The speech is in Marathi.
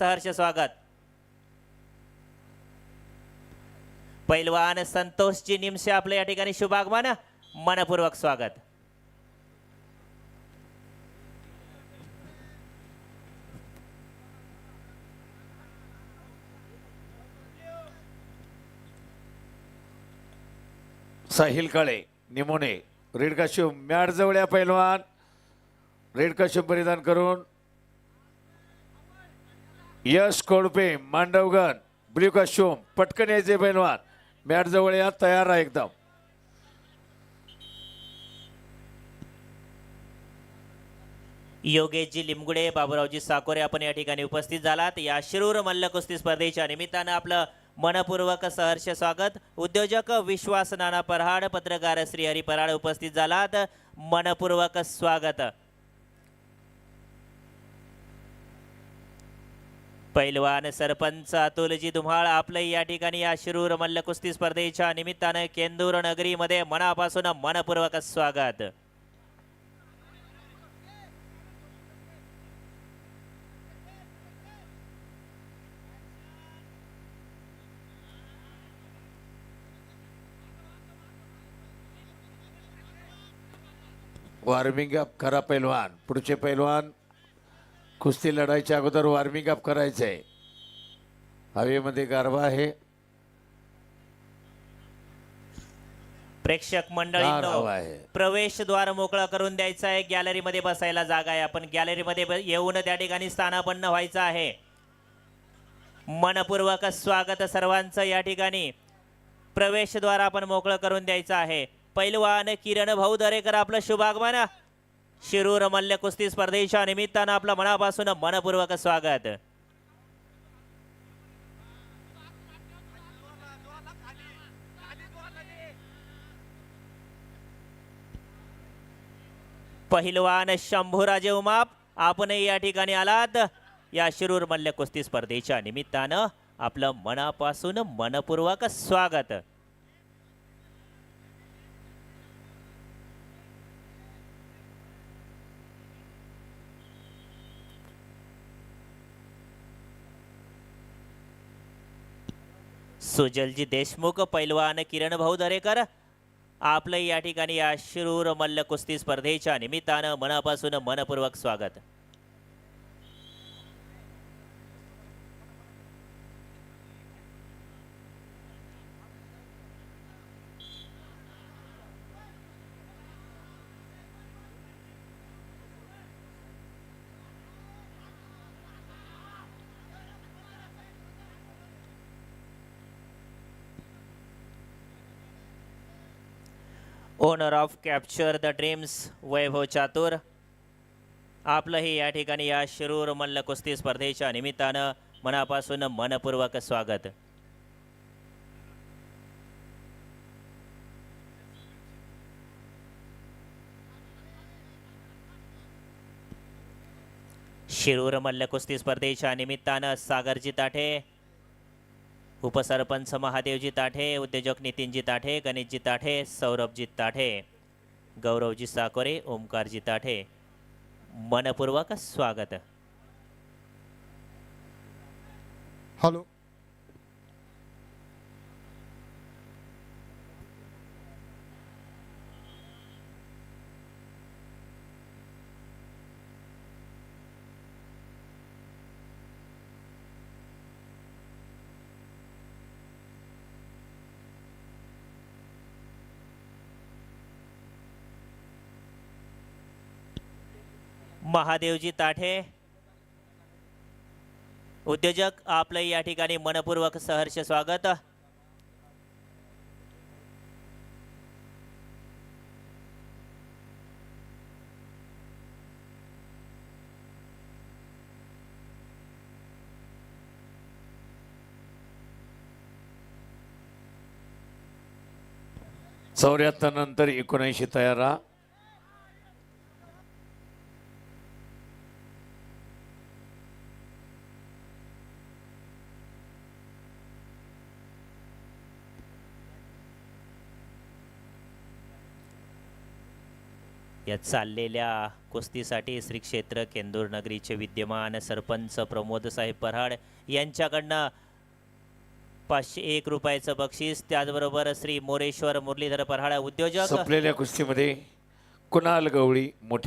सहर्ष स्वागत. पैलवान संतोषजी निमशे आपलं या ठिकाणी शुभागमन. मनपूर्वक स्वागत. Sahil Kale Nimone red costume mat जवळ या पैलवान. रेड परिधान करून यश कोडपे मांडवगण ब्ल्यू काश्यूम पटकन यायचे पैलवान. मॅट जवळ या तयार आहे एकदम. योगेशजी लिमगुडे बाबूरावजी साकोरे आपण या ठिकाणी उपस्थित झालात. या शिरूर मल्ल कुस्ती स्पर्धेच्या निमित्तानं आपलं मनपूर्वक सहर्ष स्वागत. उद्योजक विश्वास नाना पराड पत्रकार श्री हरी पराड उपस्थित झालात. मनपूर्वक स्वागत. पैलवान सरपंच अतुलजी धुमाळ आपलं या ठिकाणी या शिरूर मल्ल कुस्ती स्पर्धेच्या निमित्तानं केंदूर नगरीमध्ये मनापासून मनपूर्वक स्वागत. वॉर्मिंग अप करा पैलवान पुढचे पैलवान कुस्ती लढायच्या अगोदर वॉर्मिंग अप करायचं आहे हवेमध्ये गारवा आहे. प्रेक्षक हवा आहे. प्रवेशद्वार मोकळा करून द्यायचा आहे. गॅलरीमध्ये बसायला जागा आहे. आपण गॅलरीमध्ये ब- येऊन त्या ठिकाणी स्थानापन्न व्हायचं आहे. मनपूर्वक स्वागत सर्वांचं या ठिकाणी. प्रवेशद्वार आपण मोकळं करून द्यायचं आहे. पैलवान किरण भाऊ दरेकर आपलं शुभागमन. शिरूर मल्ल कुस्ती स्पर्धेच्या निमित्तानं आपलं मनापासून मनपूर्वक स्वागत. पहिलवान शंभूराजे उमाप आपणही या ठिकाणी आलात. या शिरूर मल्ल कुस्ती स्पर्धेच्या निमित्तानं आपलं मनापासून मनपूर्वक स्वागत. सुजलजी देशमुख पैलवान किरण भाऊ दरेकर. आपलं या ठिकाणी या शिरूर मल्ल कुस्ती स्पर्धेच्या निमित्तानं मनापासून मनपूर्वक स्वागत. Owner of capture the dreams Vaibhav Chatur आपलंही या ठिकाणी या शिरूर मल्ल कुस्ती स्पर्धेच्या निमित्तानं मनापासून मनपूर्वक स्वागत. शिरूर मल्ल कुस्ती स्पर्धेच्या निमित्तानं सागरजी ताठे उपसरपंच महादेवजी ताठे उद्योजक नितीनजी ताठे गणेशजी ताठे सौरभजी ताठे गौरवजी साकोरे ओमकारजी ताठे. मनपूर्वक स्वागत. हॅलो महादेवजी ताठे उद्योजक आपलं या ठिकाणी मनपूर्वक सहर्ष स्वागत. चौऱ्याहत्तर नंतर एकोणऐंशी तयारा या चाललेल्या कुस्तीसाठी श्री क्षेत्र केंदूर नगरीचे विद्यमान सरपंच प्रमोद साहेब पराड यांच्याकडनं पाचशे एक रुपयाचं बक्षीस त्याचबरोबर श्री मोरेश्वर मुरलीधर पराड उद्योजक. कुस्तीमध्ये कुणाल गवळी मोठे